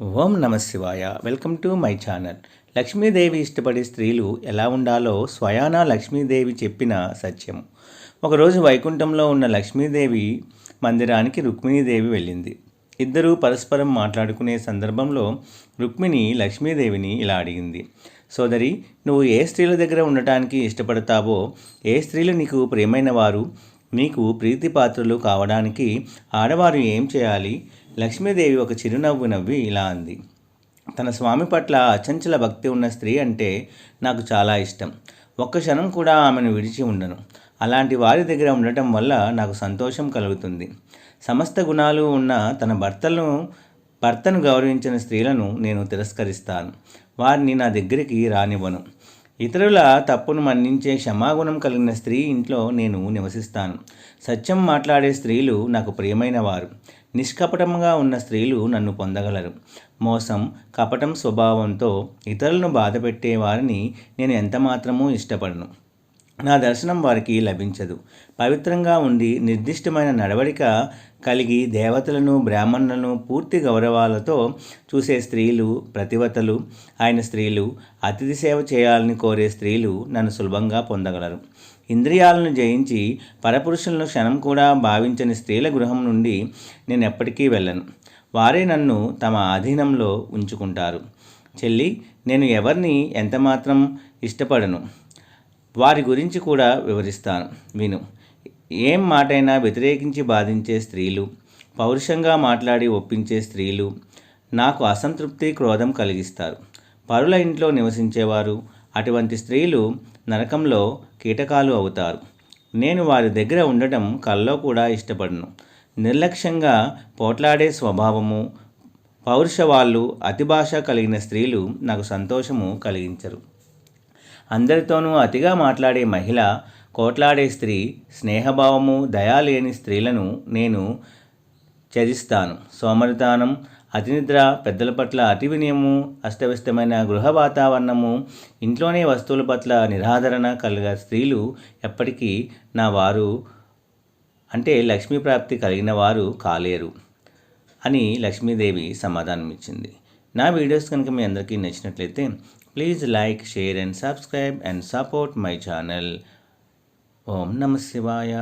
ఓం నమ శివాయ. Welcome to my channel. Lakshmidevi ఇష్టపడే స్త్రీలు ఎలా ఉండాలో స్వయానా లక్ష్మీదేవి చెప్పిన సత్యం ఒకరోజు వైకుంఠంలో ఉన్న లక్ష్మీదేవి మందిరానికి రుక్మిణీదేవి వెళ్ళింది. ఇద్దరూ పరస్పరం మాట్లాడుకునే సందర్భంలో రుక్మిణి లక్ష్మీదేవిని ఇలా అడిగింది. సోదరి నువ్వు ఏ స్త్రీల దగ్గర ఉండటానికి ఇష్టపడతావో ఏ స్త్రీలు నీకు ప్రియమైన వారు నీకు ప్రీతిపాత్రులు కావడానికి ఆడవారు ఏం చేయాలి? లక్ష్మీదేవి ఒక చిరునవ్వు నవ్వి ఇలా అంది తన స్వామి పట్ల అచంచల భక్తి ఉన్న స్త్రీ అంటే నాకు చాలా ఇష్టం. ఒక్క క్షణం కూడా ఆమెను విడిచి ఉండను. అలాంటి వారి దగ్గర ఉండటం వల్ల నాకు సంతోషం కలుగుతుంది. సమస్త గుణాలు ఉన్న తన భర్తలను భర్తను గౌరవించిన స్త్రీలను నేను తిరస్కరిస్తాను. వారిని నా దగ్గరికి రానివ్వను. ఇతరుల తప్పును మన్నించే క్షమాగుణం కలిగిన స్త్రీ ఇంట్లో నేను నివసిస్తాను. సత్యం మాట్లాడే స్త్రీలు నాకు ప్రియమైన వారు. నిష్కపటంగా ఉన్న స్త్రీలు నన్ను పొందగలరు. మోసం కపటం స్వభావంతో ఇతరులను బాధపెట్టే వారిని నేను ఎంతమాత్రమూ ఇష్టపడను. నా దర్శనం వారికి లభించదు. పవిత్రంగా ఉండి నిర్దిష్టమైన నడవడిక కలిగి దేవతలను బ్రాహ్మణులను పూర్తి గౌరవాలతో చూసే స్త్రీలు ప్రతివతలు ఆయన స్త్రీలు అతిథి సేవ చేయాలని కోరే స్త్రీలు నన్ను సులభంగా పొందగలరు. ఇంద్రియాలను జయించి పరపురుషులను క్షణం కూడా భావించని స్త్రీల గృహం నుండి నేను ఎప్పటికీ వెళ్ళను. వారే నన్ను తమ ఆధీనంలో ఉంచుకుంటారు. చెల్లి నేను ఎవరిని ఎంతమాత్రం ఇష్టపడను? వారి గురించి కూడా వివరిస్తాను. విను. ఏం మాటైనా వ్యతిరేకించి బాధించే స్త్రీలు పౌరుషంగా మాట్లాడి ఒప్పించే స్త్రీలు నాకు అసంతృప్తి క్రోధం కలిగిస్తారు. పరుల ఇంట్లో నివసించేవారు అటువంటి స్త్రీలు నరకంలో కీటకాలు అవుతారు. నేను వారి దగ్గర ఉండటం కల్లో కూడా ఇష్టపడను. నిర్లక్ష్యంగా పోట్లాడే స్వభావము పౌరుష వాళ్ళు అతిభాష కలిగిన స్త్రీలు నాకు సంతోషము కలిగించరు. అందరితోనూ అతిగా మాట్లాడే మహిళ కోట్లాడే స్త్రీ స్నేహభావము దయా లేని స్త్రీలను నేను చరిస్తాను సోమరితానం అతినిద్ర పెద్దల పట్ల అతి వినయము అస్తవ్యస్తమైన గృహ వాతావరణము ఇంట్లోనే వస్తువుల పట్ల నిరాదరణ కలిగిన స్త్రీలు ఎప్పటికీ నా వారు అంటే లక్ష్మీ ప్రాప్తి కలిగిన వారు కాలేరు అని లక్ష్మీదేవి సమాధానం ఇచ్చింది నా వీడియోస్ కనుక మీ అందరికీ నచ్చినట్లయితే please like share and subscribe and support my channel ఓం నమ శివాయ